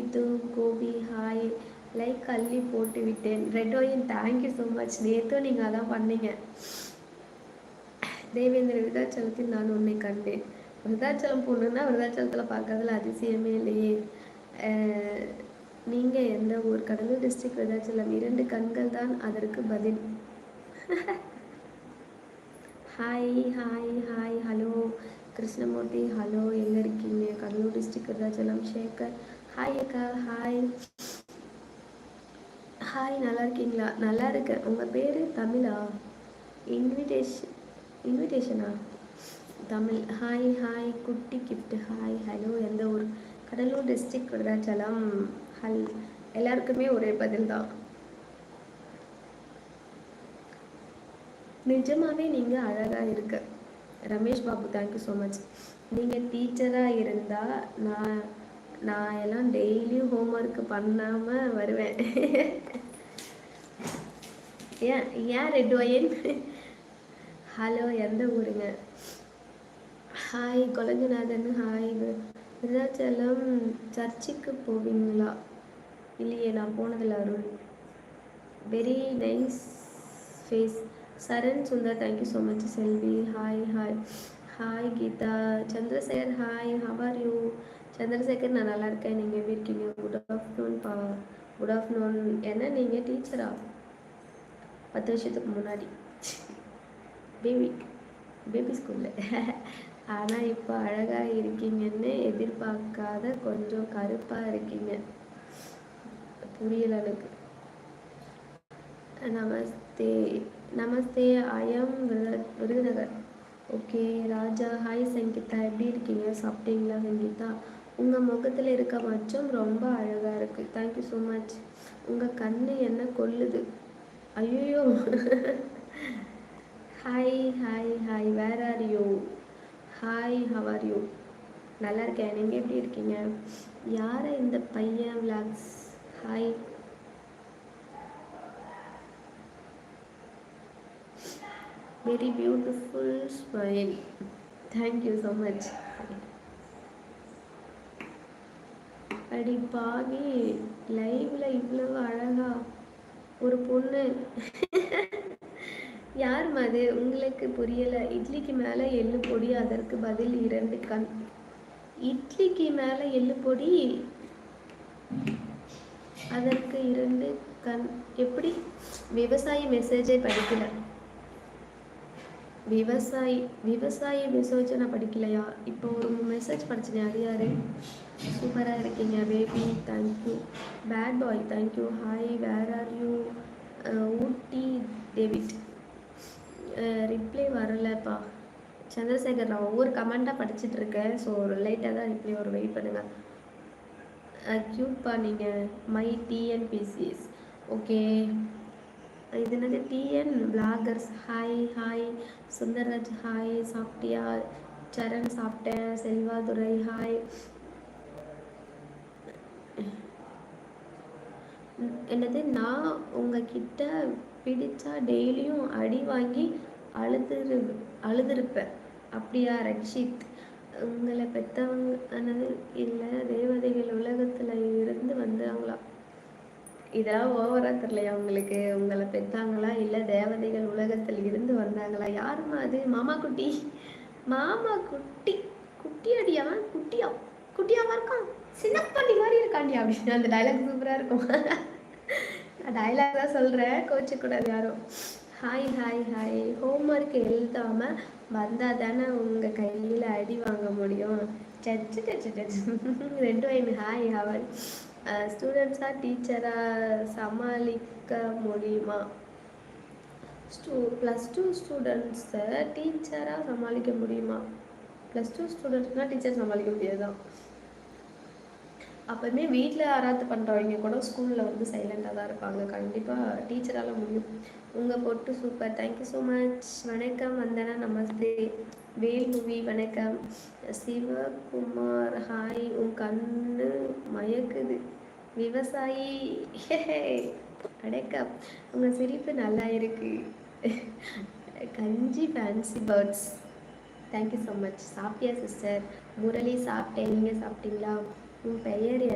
இது Gopi hi like அள்ளி போட்டு விட்டேன். ரெட்டோயின் தேங்க்யூ ஸோ மச் நேற்றும் நீங்கள் அதான் பண்ணீங்க. தேவேந்திர விருதாச்சலத்தில் நான் உன்னை கண்டேன். விருதாச்சலம் போகணுன்னா விருதாச்சலத்தில் பார்க்கறதுல அதிசயமே இல்லையே. நீங்கள் எந்த ஊர்? கடலூர் டிஸ்ட்ரிக்ட் விருதாச்சலம். இரண்டு கண்கள் தான் அதற்கு பதில். Hi hi hi hello Krishnamoorthy hello எங்கே இருக்கீங்க? கடலூர் டிஸ்ட்ரிக்ட் விருதாச்சலம். சேகர் ஹாய் அக்கா. ஹாய் ஹாய் நல்லா இருக்கீங்களா? நல்லா இருக்கேன். உங்கள் பேர் தமிழா? இன்விடேஷன் இன்விடேஷனா தமிழ். ஹாய் ஹாய் குட்டி கிஃப்ட் ஹாய் ஹலோ எந்த ஊர்? கடலூர் டிஸ்ட்ரிக்ட் விருதாச்சலம். ஹல் எல்லாருக்குமே ஒரே பதில் தான். நிஜமாவே நீங்கள் அழகாக இருக்க. Ramesh Babu thank you so much நீங்கள் டீச்சராக இருந்தால் நான் நான் எல்லாம் டெய்லியும் ஹோம் ஒர்க் பண்ணாமல் வருவேன். ஏன் ஏன் ரெட் ஒயன் ஹலோ எந்த ஊருங்க? ஹாய் கொலஞ்சநாதன் ஹாய் விருதாச்சலம் சர்ச்சுக்கு போவீங்களா? இல்லையே நான் போனதில்ல Arul very nice face Saran Sundar thank you so much Selvi. Hi hi hi Geetha. Chandrasekar hi how are you Chandrasekar நான் நல்லா இருக்கேன். நீங்கள் எப்படி இருக்கீங்க? குட் ஆஃப்டர்நூன் பா குட் ஆஃப்டர்நூன் என்ன நீங்கள் டீச்சரா பத்து வருஷத்துக்கு முன்னாடி. பேபி பேபி ஸ்கூலில் ஆனால் இப்போ அழகாக இருக்கீங்கன்னு எதிர்பார்க்காத கொஞ்சம் கருப்பாக இருக்கீங்க. புரியல எனக்கு. நமஸ்தே நமஸ்தே I'm Virudhunagar. Okay Raja. Hi Sangeetha. எப்படி இருக்கீங்க? சாப்பிட்டீங்களா சங்கீதா? உங்கள் முகத்தில் இருக்க மச்சம் ரொம்ப அழகாக இருக்குது தேங்க்யூ ஸோ மச் உங்கள் கண் என்ன கொல்லுது ஐயோ hi hi hi where are you hi how are you நல்லா இருக்கேன். நீங்கள் எப்படி இருக்கீங்க? யாரை இந்த பையன் vlogs hi very beautiful smile thank you so much அடி பாவி லைவ்ல இவ்வளவு அழகா ஒரு பொண்ணு. யார் அது உங்களுக்கு புரியல. இட்லிக்கு மேல எள்ளு பொடி அதற்கு பதில் இரண்டு கண். இட்லிக்கு மேல எள்ளு பொடி அதற்கு இரண்டு கண். எப்படி? விவசாய மெசேஜை படிக்கல. விவசாயி விவசாய மெசேஜ் நான் படிக்கலையா? இப்போ ஒரு மெசேஜ் படிச்சேன் அது யாரு? சூப்பராக இருக்கீங்க. Baby thank you bad boy thank you hi where are you Ooty David. Reply வரலப்பா. சந்திரசேகர் நான் ஒவ்வொரு கமெண்ட்டாக படிச்சுட்டு இருக்கேன். ஸோ ஒரு லேட்டாக தான் ரிப்ளை ஒரு வெயிட் பண்ணுங்கள் க்யூப்பா நீங்கள் மை டிஎன்பிசிஎஸ் ஓகே இது என்னது TN bloggers hi hi Sundarraj hi சாப்பிட்டியா? சரண் சாப்பிட்டேன். செல்வாதுரை ஹாய் என்னது? நான் உங்ககிட்ட பிடிச்சா டெய்லியும் அடி வாங்கி அழுதுரு அழுதுருப்பேன். அப்படியா ரக்ஷித்? உங்களை பெற்றவங்க இல்லை தேவதைகள் உலகத்து இதெல்லாம் ஓவரா தெரியலையா உங்களுக்கு? உங்களை பெற்றாங்களா இல்லை தேவதைகள் உலகத்தில் இருந்து வந்தாங்களா? யாருமா அது? மாமா குட்டி. மாமா குட்டி. குட்டி அடியாவன் குட்டியா? குட்டியாவா இருக்கான் சின்ன பண்ணி மாதிரி இருக்காண்டி அப்படின்னு அந்த டைலாக் சூப்பராக இருக்கும். நான் டைலாக் தான் சொல்கிறேன் கோச்சக்கூடாது யாரும். ஹாய் ஹாய் ஹாய் ஹோம்ஒர்க் எழுதாம வந்தால் தானே உங்கள் கையில் அடி வாங்க முடியும். சச்சு சச்சு சச்சு ரெண்டு வயது. ஹாய் ஹவர் ஸ்டூடெண்ட்ஸாக டீச்சராக சமாளிக்க முடியுமா? ஸ்டூ ப்ளஸ் டூ ஸ்டூடெண்ட்ஸை டீச்சராக சமாளிக்க முடியுமா? ப்ளஸ் டூ ஸ்டூடெண்ட்ஸ்னால் டீச்சர் சமாளிக்க முடியாதான் அப்போவுமே வீட்டில் ஆராத்து பண்ணுறவங்க கூட ஸ்கூலில் வந்து சைலண்ட்டாக தான் இருப்பாங்க. கண்டிப்பாக டீச்சரால் முடியும். உங்கள் பொட்டு சூப்பர் தேங்க்யூ ஸோ மச் வணக்கம். வந்தனா. நமஸ்தே. வேல் மூவி வணக்கம். சிவகுமார் ஹாய் உன் கண்ணு மயக்குது. விவசாயி அடைக்கா உங்கள் சிரிப்பு நல்லா இருக்கு. கஞ்சி fancy birds thank you so much சாப்பிட்டியா சிஸ்டர் முரளி சாப்பிட்டேன். நீங்கள் சாப்பிட்டீங்களா? உன் பெயர்